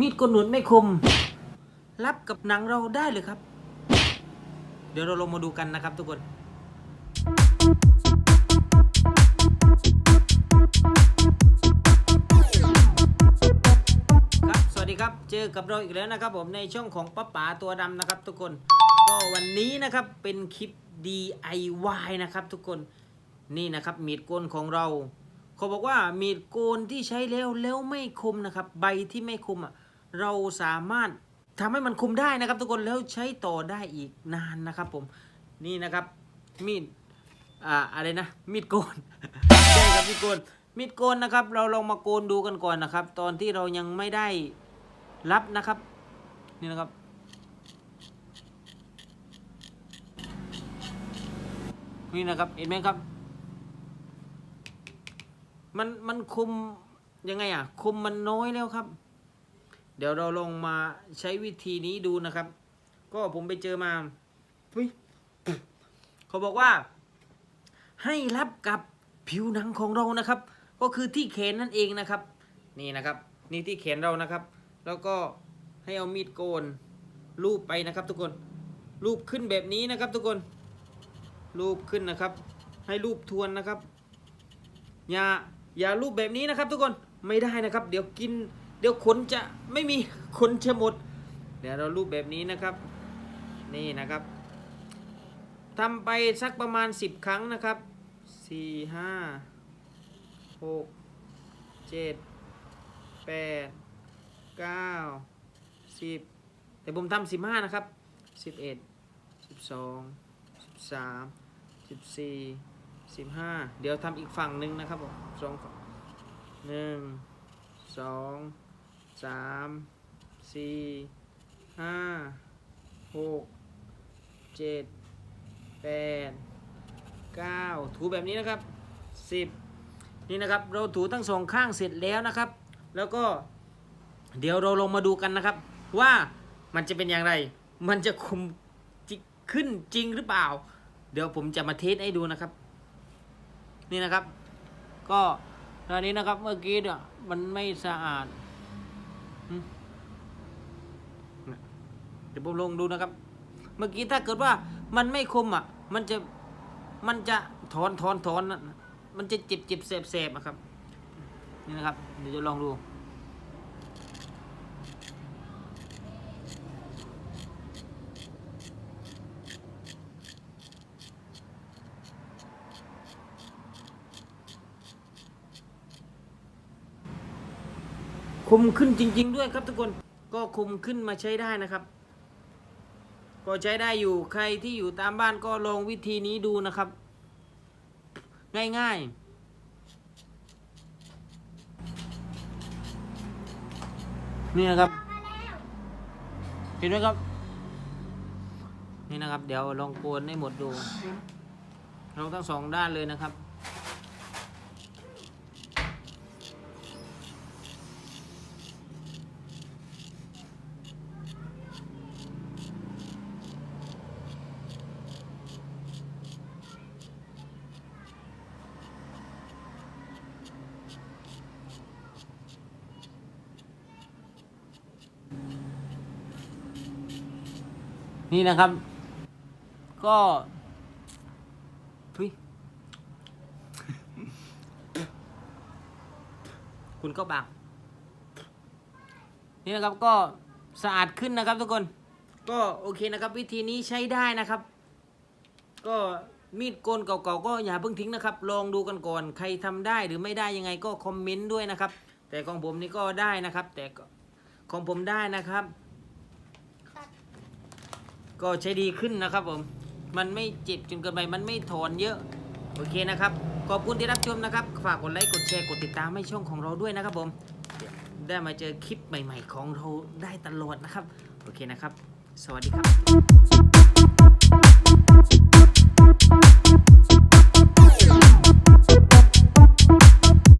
มีดโกนหนวดไม่คม รับกับหนังเราได้เลยครับ เดี๋ยวเราลงมาดูกันนะครับทุกคนครับสวัสดีครับเจอกับเราอีกแล้วนะครับผมในช่องของป้าป๋าตัวดำนะครับ ทุกคน ก็วันนี้นะครับเป็นคลิป DIY นะครับ ทุกคนนี่นะครับมีดโกนของเราเขาบอกว่ามีดโกนที่ใช้แล้วแล้วไม่คมนะครับ ใบที่ไม่คมอะ เราสามารถทำให้มันคุมได้นะครับ ทุกคนแล้วใช้ต่อได้อีกนานนะครับผมนี่นะครับมีดอ่าอะไรนะมีดโกนใช่ครับมีดโกนมีดโกนนะครับ เราลองมาโกนดูกันก่อนนะครับ ตอนที่เรายังไม่ได้รับนะครับ นี่นะครับ นี่นะครับเห็นไหมครับ มันมันคุมยังไงอะคุมมันน้อยแล้วครับ เดี๋ยวเราลองมาใช้วิธีนี้ดูนะครับ ก็ผมไปเจอมาเฮ้ยเขาบอกว่า ให้รับกับผิวหนังของเรานะครับ ก็คือที่แขนนั่นเองนะครับ นี่นะครับ นี่ที่แขนเรานะครับ แล้วก็ให้เอามีดโกนลูบไปนะครับ ทุกคนลูบขึ้นแบบนี้นะครับ ทุกคนรูปขึ้นนะครับ ให้รูปทวนนะครับอย่าอย่ารูปแบบนี้นะครับ ทุกคนไม่ได้นะครับ เดี๋ยวกิน เดี๋ยวขนจะไม่มีขนจะหมด เดี๋ยวเรารูปแบบนี้นะครับ นี่นะครับทำไปสักประมาณ 10 ครั้งนะครับ 4 5 6 7 8 9 10 แต่ผมทำ15 นะครับ 11 12สามสิบสี่สิบห้าเดี๋ยวทำอีกฝั่งหนึ่งนะครับผมสองฝั่งหนึ่งสอง สามสี่ห้าหกเจ็ดแปดเก้าถูแบบนี้นะครับสิบนี่นะครับเราถูทั้งสองข้างเสร็จแล้วนะครับ แล้วก็เดี๋ยวเราลงมาดูกันนะครับ ว่ามันจะเป็นอย่างไร มันจะคุมขึ้นจริงหรือเปล่า เดี๋ยวผมจะมาเทสให้ดูนะครับ นี่นะครับ ก็ตอนนี้นะครับเมื่อกี้เนี่ยมันไม่สะอาด เดี๋ยวผมลงดูนะครับ เมื่อกี้ถ้าเกิดว่ามันไม่คมอะ มันจะมันจะถอนถอนถอนนะมันจะเจ็บเจ็บแสบแสบอะครับ นี่นะครับ เดี๋ยวจะลองดู คุมขึ้นจริง ๆ ด้วยครับทุกคนก็คุมขึ้นมาใช้ได้นะครับ ก็ใช้ได้อยู่ใครที่อยู่ตามบ้านก็ลองวิธีนี้ดูนะครับ ง่ายๆนี่นะครับเห็นไหมครับ นี่นะครับ เดี๋ยวลองโกนให้หมดดูลองทั้งสองด้านเลยนะครับ นี่นะครับ ก็ทุยคุณก็บังนี่นะครับก็สะอาดขึ้นนะครับทุกคน ก็โอเคนะครับ วิธีนี้ใช้ได้นะครับ ก็มีดโกนเก่าๆก็อย่าเพิ่งทิ้งนะครับ ลองดูกันก่อน ใครทำได้หรือไม่ได้ยังไงก็คอมเมนต์ด้วยนะครับ แต่ของผมนี่ก็ได้นะครับ แต่ของผมได้นะครับ ก็ใช้ดีขึ้นนะครับผม มันไม่เจ็บจนเกินไป มันไม่ถอนเยอะ โอเคนะครับ ขอบคุณที่รับชมนะครับ ฝากกดไลค์ กดแชร์ กดติดตามให้ช่องของเราด้วยนะครับผม ได้มาเจอคลิปใหม่ ๆ ของเราได้ตลอดนะครับ โอเคนะครับ สวัสดีครับ